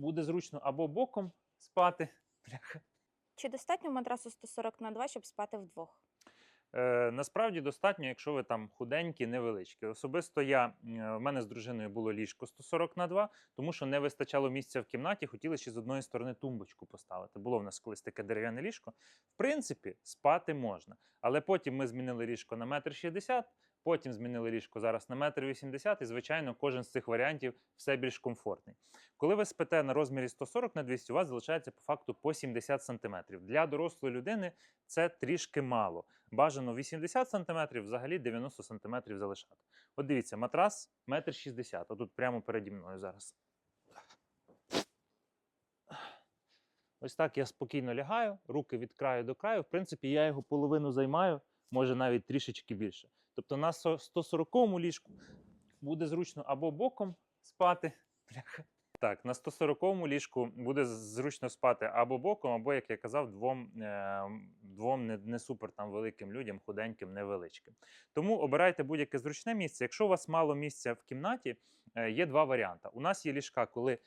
буде зручно або боком спати. Чи достатньо матрасу 140 на 2, щоб спати вдвох? Е, насправді достатньо, якщо ви там худенькі, невеличкі. Особисто я е, в мене з дружиною було ліжко 140 на 2, тому що не вистачало місця в кімнаті, хотіли ще з одної сторони тумбочку поставити. Було в нас колись таке дерев'яне ліжко. В принципі, спати можна. Але потім ми змінили ліжко на метр 60, потім змінили ліжко зараз на метр 80, і звичайно, кожен з цих варіантів все більш комфортний. Коли ви спите на розмірі 140 на 200, у вас залишається по факту по 70 см. Для дорослої людини це трішки мало. Бажано 80 см, взагалі 90 см залишати. От дивіться, матрас 1,60 м. Отут прямо переді мною зараз. Ось так я спокійно лягаю, руки від краю до краю. В принципі, я його половину займаю, може навіть трішечки більше. Тобто на 140 ліжку буде зручно або боком спати. Так, на 140 ліжку буде зручно спати або боком, або, як я казав, двом, е, двом не, не супер там великим людям, худеньким, невеличким. Тому обирайте будь-яке зручне місце. Якщо у вас мало місця в кімнаті, е, є два варіанти. У нас є ліжка, коли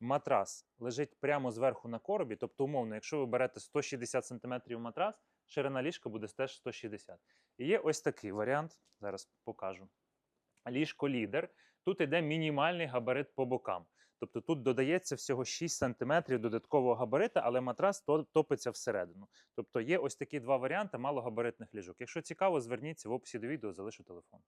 матрас лежить прямо зверху на коробі, тобто, умовно, якщо ви берете 160 см матрас, ширина ліжка буде теж 160 І є ось такий варіант, зараз покажу. Ліжко лідер. Тут йде мінімальний габарит по бокам. Тобто тут додається всього 6 см додаткового габарита, але матрас топиться всередину. Тобто є ось такі два варіанти малогабаритних ліжок. Якщо цікаво, зверніться в описі до відео, залишу телефон.